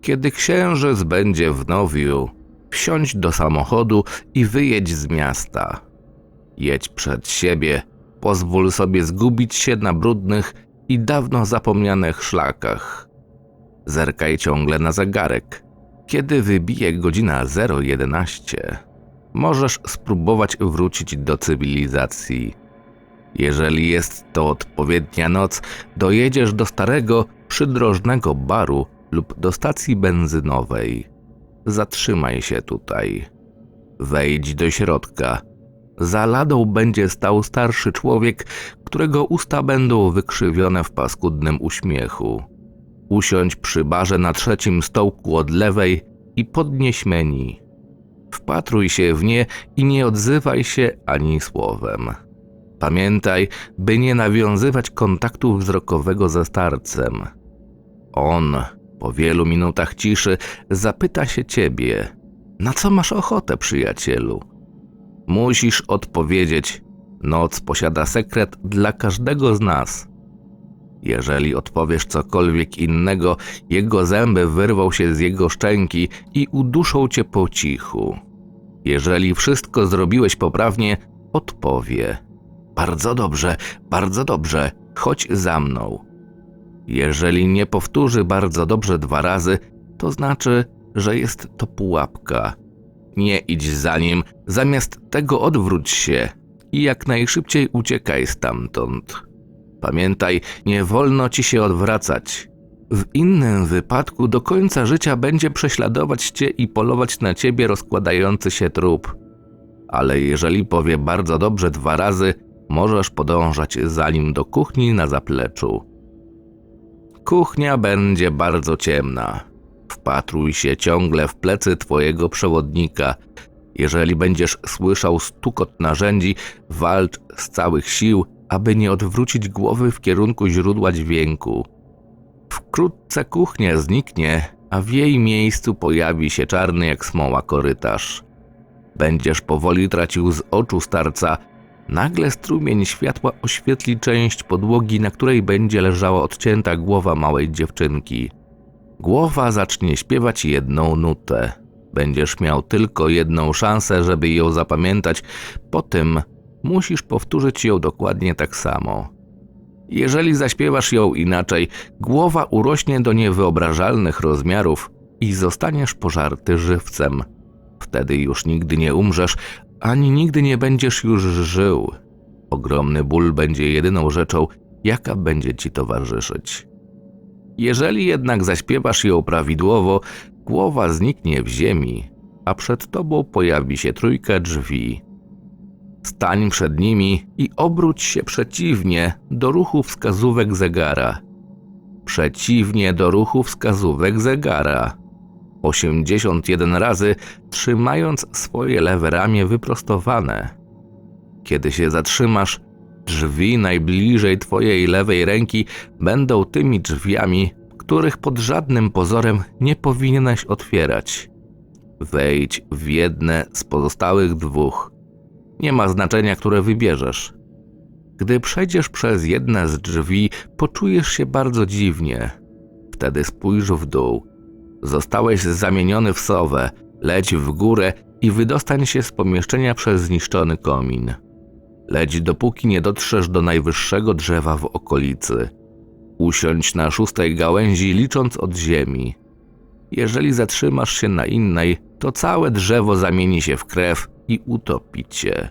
Kiedy księżyc będzie w nowiu, wsiądź do samochodu i wyjedź z miasta. Jedź przed siebie, pozwól sobie zgubić się na brudnych i dawno zapomnianych szlakach. Zerkaj ciągle na zegarek. Kiedy wybije godzina 011, możesz spróbować wrócić do cywilizacji. Jeżeli jest to odpowiednia noc, dojedziesz do starego, przydrożnego baru lub do stacji benzynowej. Zatrzymaj się tutaj. Wejdź do środka. Za ladą będzie stał starszy człowiek, którego usta będą wykrzywione w paskudnym uśmiechu. Usiądź przy barze na trzecim stołku od lewej i podnieś menu. Wpatruj się w nie i nie odzywaj się ani słowem. Pamiętaj, by nie nawiązywać kontaktu wzrokowego ze starcem. On, po wielu minutach ciszy, zapyta się ciebie: Na co masz ochotę, przyjacielu? Musisz odpowiedzieć: Noc posiada sekret dla każdego z nas. Jeżeli odpowiesz cokolwiek innego, jego zęby wyrwą się z jego szczęki i uduszą cię po cichu. Jeżeli wszystko zrobiłeś poprawnie, odpowie: Bardzo dobrze, bardzo dobrze, chodź za mną. Jeżeli nie powtórzy bardzo dobrze dwa razy, to znaczy, że jest to pułapka. Nie idź za nim, zamiast tego odwróć się i jak najszybciej uciekaj stamtąd. Pamiętaj, nie wolno ci się odwracać. W innym wypadku do końca życia będzie prześladować cię i polować na ciebie rozkładający się trup. Ale jeżeli powie bardzo dobrze dwa razy, możesz podążać za nim do kuchni na zapleczu. Kuchnia będzie bardzo ciemna. Wpatruj się ciągle w plecy twojego przewodnika. Jeżeli będziesz słyszał stukot narzędzi, walcz z całych sił, aby nie odwrócić głowy w kierunku źródła dźwięku. Wkrótce kuchnia zniknie, a w jej miejscu pojawi się czarny jak smoła korytarz. Będziesz powoli tracił z oczu starca. Nagle strumień światła oświetli część podłogi, na której będzie leżała odcięta głowa małej dziewczynki. Głowa zacznie śpiewać jedną nutę. Będziesz miał tylko jedną szansę, żeby ją zapamiętać. Po tym musisz powtórzyć ją dokładnie tak samo. Jeżeli zaśpiewasz ją inaczej, głowa urośnie do niewyobrażalnych rozmiarów i zostaniesz pożarty żywcem. Wtedy już nigdy nie umrzesz, ani nigdy nie będziesz już żył. Ogromny ból będzie jedyną rzeczą, jaka będzie ci towarzyszyć. Jeżeli jednak zaśpiewasz ją prawidłowo, głowa zniknie w ziemi, a przed tobą pojawi się trójka drzwi. Stań przed nimi i obróć się przeciwnie do ruchu wskazówek zegara. Przeciwnie do ruchu wskazówek zegara. 81 razy trzymając swoje lewe ramię wyprostowane. Kiedy się zatrzymasz, drzwi najbliżej twojej lewej ręki będą tymi drzwiami, których pod żadnym pozorem nie powinieneś otwierać. Wejdź w jedne z pozostałych dwóch. Nie ma znaczenia, które wybierzesz. Gdy przejdziesz przez jedne z drzwi, poczujesz się bardzo dziwnie. Wtedy spójrz w dół. Zostałeś zamieniony w sowę, leć w górę i wydostań się z pomieszczenia przez zniszczony komin. Leć dopóki nie dotrzesz do najwyższego drzewa w okolicy. Usiądź na szóstej gałęzi, licząc od ziemi. Jeżeli zatrzymasz się na innej, to całe drzewo zamieni się w krew i utopi cię.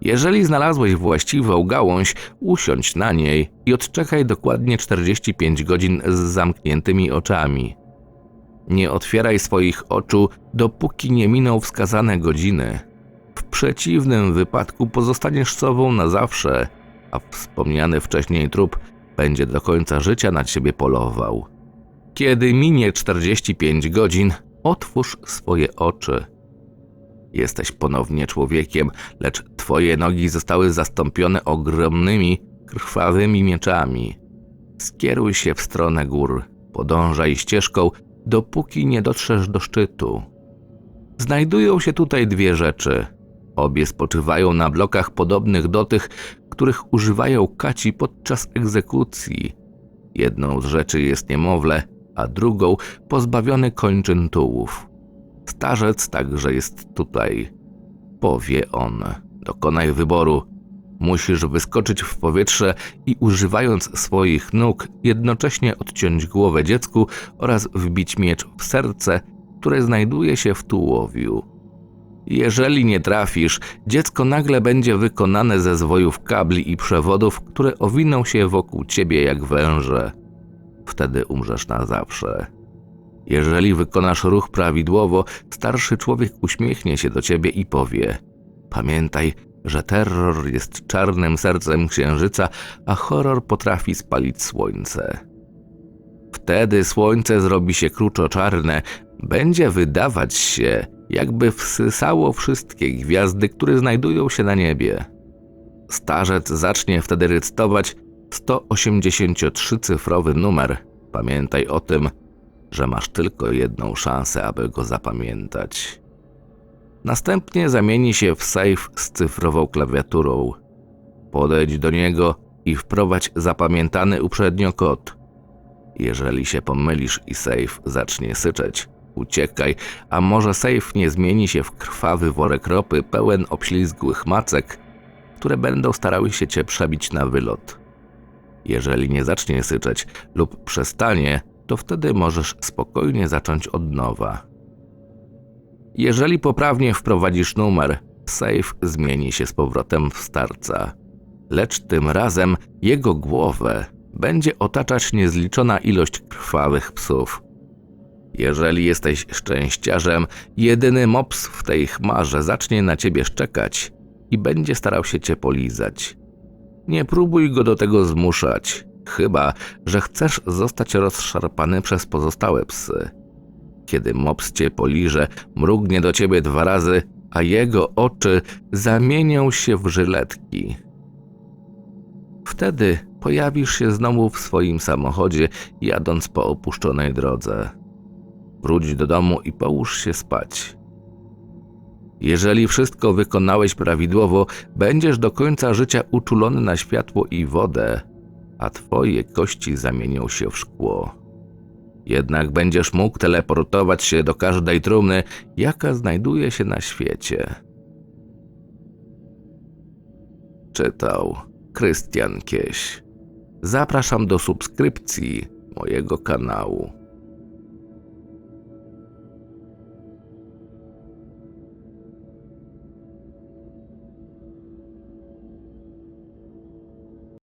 Jeżeli znalazłeś właściwą gałąź, usiądź na niej i odczekaj dokładnie 45 godzin z zamkniętymi oczami. Nie otwieraj swoich oczu, dopóki nie miną wskazane godziny. W przeciwnym wypadku pozostaniesz sobą na zawsze, a wspomniany wcześniej trup będzie do końca życia na ciebie polował. Kiedy minie 45 godzin, otwórz swoje oczy. Jesteś ponownie człowiekiem, lecz twoje nogi zostały zastąpione ogromnymi, krwawymi mieczami. Skieruj się w stronę gór, podążaj ścieżką, dopóki nie dotrzesz do szczytu. Znajdują się tutaj dwie rzeczy. Obie spoczywają na blokach podobnych do tych, których używają kaci podczas egzekucji. Jedną z rzeczy jest niemowlę, a drugą pozbawiony kończyn tułów. Starzec także jest tutaj. Powie on: Dokonaj wyboru. Musisz wyskoczyć w powietrze i używając swoich nóg jednocześnie odciąć głowę dziecku oraz wbić miecz w serce, które znajduje się w tułowiu. Jeżeli nie trafisz, dziecko nagle będzie wykonane ze zwojów kabli i przewodów, które owiną się wokół ciebie jak węże. Wtedy umrzesz na zawsze. Jeżeli wykonasz ruch prawidłowo, starszy człowiek uśmiechnie się do ciebie i powie: Pamiętaj, że terror jest czarnym sercem księżyca, a horror potrafi spalić słońce. Wtedy słońce zrobi się kruczoczarne, będzie wydawać się, jakby wsysało wszystkie gwiazdy, które znajdują się na niebie. Starzec zacznie wtedy recytować 183-cyfrowy numer. Pamiętaj o tym, że masz tylko jedną szansę, aby go zapamiętać. Następnie zamieni się w safe z cyfrową klawiaturą. Podejdź do niego i wprowadź zapamiętany uprzednio kod. Jeżeli się pomylisz i safe zacznie syczeć, uciekaj, a może safe nie zmieni się w krwawy worek ropy pełen obślizgłych macek, które będą starały się cię przebić na wylot. Jeżeli nie zacznie syczeć lub przestanie, to wtedy możesz spokojnie zacząć od nowa. Jeżeli poprawnie wprowadzisz numer, safe zmieni się z powrotem w starca. Lecz tym razem jego głowę będzie otaczać niezliczona ilość krwawych psów. Jeżeli jesteś szczęściarzem, jedyny mops w tej chmarze zacznie na ciebie szczekać i będzie starał się cię polizać. Nie próbuj go do tego zmuszać, chyba że chcesz zostać rozszarpany przez pozostałe psy. Kiedy mops cię poliże, mrugnie do ciebie dwa razy, a jego oczy zamienią się w żyletki. Wtedy pojawisz się znowu w swoim samochodzie, jadąc po opuszczonej drodze. Wróć do domu i połóż się spać. Jeżeli wszystko wykonałeś prawidłowo, będziesz do końca życia uczulony na światło i wodę, a twoje kości zamienią się w szkło. Jednak będziesz mógł teleportować się do każdej trumny, jaka znajduje się na świecie. Czytał Krystian Kieś. Zapraszam do subskrypcji mojego kanału.